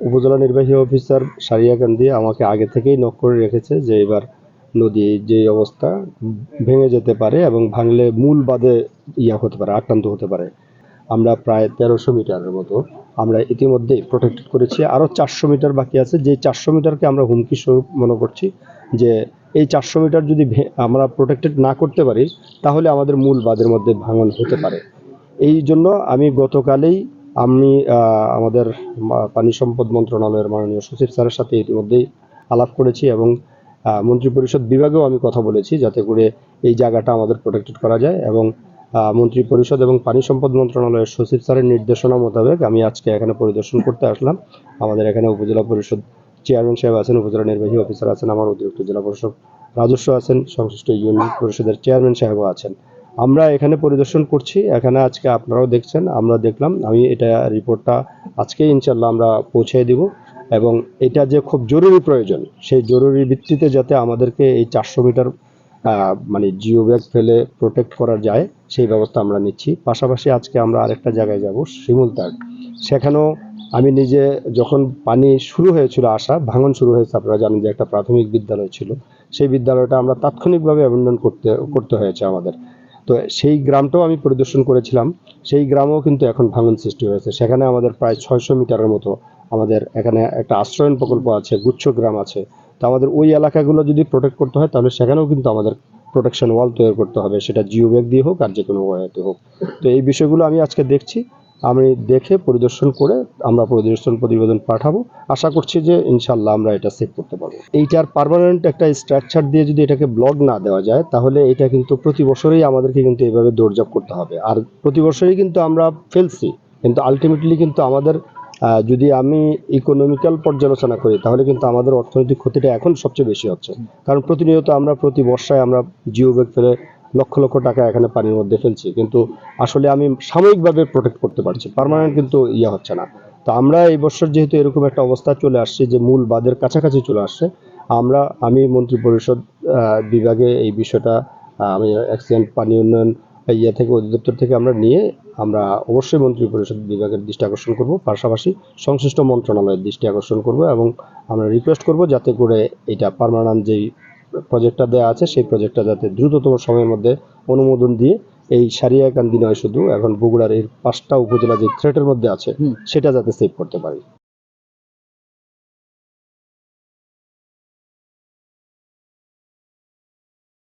উপজেলা নির্বাহী অফিসার সারিয়াকান্দি আমাকে আগে থেকেই নক করে রেখেছে যে এবার নদী যে অবস্থা ভেঙে যেতে পারে এবং ভাঙলে মূল বাদে ইয়া হতে পারে, আক্রান্ত হতে পারে। আমরা প্রায় তেরোশো মিটারের মতো আমরা ইতিমধ্যেই প্রোটেক্টেড করেছি। আরও চারশো মিটার বাকি আছে। যে চারশো মিটারকে আমরা হুমকি স্বরূপ মনে করছি যে এই চারশো মিটার যদি আমরা প্রোটেক্টেড না করতে পারি তাহলে আমাদের মূল বাঁধের মধ্যে ভাঙন হতে পারে। এই জন্য আমি গতকালেই আমি আমাদের পানি সম্পদ মন্ত্রণালয়ের মাননীয় সচিব স্যারের সাথে ইতিমধ্যেই আলাপ করেছি এবং মন্ত্রিপরিষদ বিভাগেও আমি কথা বলেছি যাতে করে এই জায়গাটা আমাদের প্রোটেক্টেড করা যায় এবং আহ, মন্ত্রিপরিষদ এবং পানি সম্পদ মন্ত্রণালয়ের সচিব স্যারের নির্দেশনা মোতাবেক আমি আজকে এখানে পরিদর্শন করতে আসলাম। আমাদের এখানে উপজেলা পরিষদ চেয়ারম্যান সাহেব আছেন, উপজেলা নির্বাহী অফিসার আছেন, আমার অতিরিক্ত জেলা পরিষদ রাজস্ব আছেন, সংশ্লিষ্ট ইউনিয়ন পরিষদের চেয়ারম্যান সাহেবও আছেন। আমরা এখানে পরিদর্শন করছি, এখানে আজকে আপনারাও দেখছেন, আমরা দেখলাম, আমি এটা রিপোর্টটা আজকে ইনশাল্লাহ আমরা পৌঁছে দিব এবং এটা যে খুব জরুরি প্রয়োজন, সেই জরুরি ভিত্তিতে যাতে আমাদেরকে এই চারশো মিটার মানে জিও ব্যাগ ফেলে প্রোটেক্ট করা যায়, সেই ব্যবস্থা আমরা নিচ্ছি। পাশাপাশি আজকে আমরা আরেকটা জায়গায় যাব শিমুলতার সেখানেও আমি নিজে যখন পানি শুরু হয়েছিল, আসা, ভাঙন শুরু হয়েছে, আপনারা জানেন যে একটা প্রাথমিক বিদ্যালয় ছিল। সেই বিদ্যালয়টা আমরা তাৎক্ষণিকভাবে অ্যাবেন্ডন করতে করতে হয়েছে আমাদের। তো সেই গ্রামটাও আমি পরিদর্শন করেছিলাম। সেই গ্রামেও কিন্তু এখন ভাঙন সৃষ্টি হয়েছে। সেখানে আমাদের প্রায় ছয়শো মিটারের মতো আমাদের এখানে একটা আশ্রয়ন প্রকল্প আছে, গুচ্ছ গ্রাম আছে। তো আমাদের ওই এলাকাগুলো যদি প্রোটেক্ট করতে হয়, তাহলে সেখানেও কিন্তু আমাদের প্রোটেকশন ওয়াল তৈরি করতে হবে। সেটা জিও ব্যাগ দিয়ে হোক আর যে কোনো ওয়াইতে হোক। তো এই বিষয়গুলো আমি আজকে দেখছি। আমি দেখে পরিদর্শন করে আমরা পরিদর্শন প্রতিবেদন পাঠাবো। আশা করছি যে ইনশাল্লাহ আমরা এটা সেভ করতে পারব। এইটার পারমানেন্ট একটা স্ট্রাকচার দিয়ে যদি এটাকে ব্লক না দেওয়া যায়, তাহলে এটা কিন্তু প্রতি বছরেই আমাদেরকে কিন্তু এইভাবে দৌড়জাপ করতে হবে। আর প্রতি বছরই কিন্তু আমরা ফেলছি কিন্তু আলটিমেটলি কিন্তু আমাদের যদি আমি ইকোনমিক্যাল পর্যালোচনা করি, তাহলে কিন্তু আমাদের অর্থনৈতিক ক্ষতিটা এখন সবচেয়ে বেশি হচ্ছে। কারণ প্রতিনিয়ত আমরা প্রতি বর্ষায় আমরা জিও ব্যাগ ফেলে লক্ষ লক্ষ টাকা এখানে পানির মধ্যে ফেলছি। কিন্তু আসলে আমি সাময়িকভাবে প্রোটেক্ট করতে পারছি পার্মানেন্ট কিন্তু ইয়ে হচ্ছে না। তো আমরা এই বছর যেহেতু এরকম একটা অবস্থা চলে আসছে যে মূল বাঁধের কাছাকাছি চলে আসছে, আমরা, আমি মন্ত্রী পরিষদ বিভাগে এই বিষয়টা আমি অ্যাক্সিডেন্ট পানি উন্নয়ন ইয়ে থেকে অধিদপ্তর থেকে আমরা নিয়ে আমরা অবশ্যই মন্ত্রী পরিষদ বিভাগের দৃষ্টি আকর্ষণ করব। পাশাপাশি সংশ্লিষ্ট মন্ত্রণালয়ের দৃষ্টি আকর্ষণ করব এবং আমরা রিকোয়েস্ট করব যাতে করে এটা পার্মানেন্ট যেই প্রজেক্টটা দেওয়া আছে সেই প্রজেক্টটা যাতে দ্রুততম সময়ের মধ্যে অনুমোদন দিয়ে এই সারিয়াকান্দি নয় শুধু এখন বগুড়ার এই পাঁচটা উপজেলা যে থ্রেটের মধ্যে আছে সেটা যাতে সেভ করতে পারি।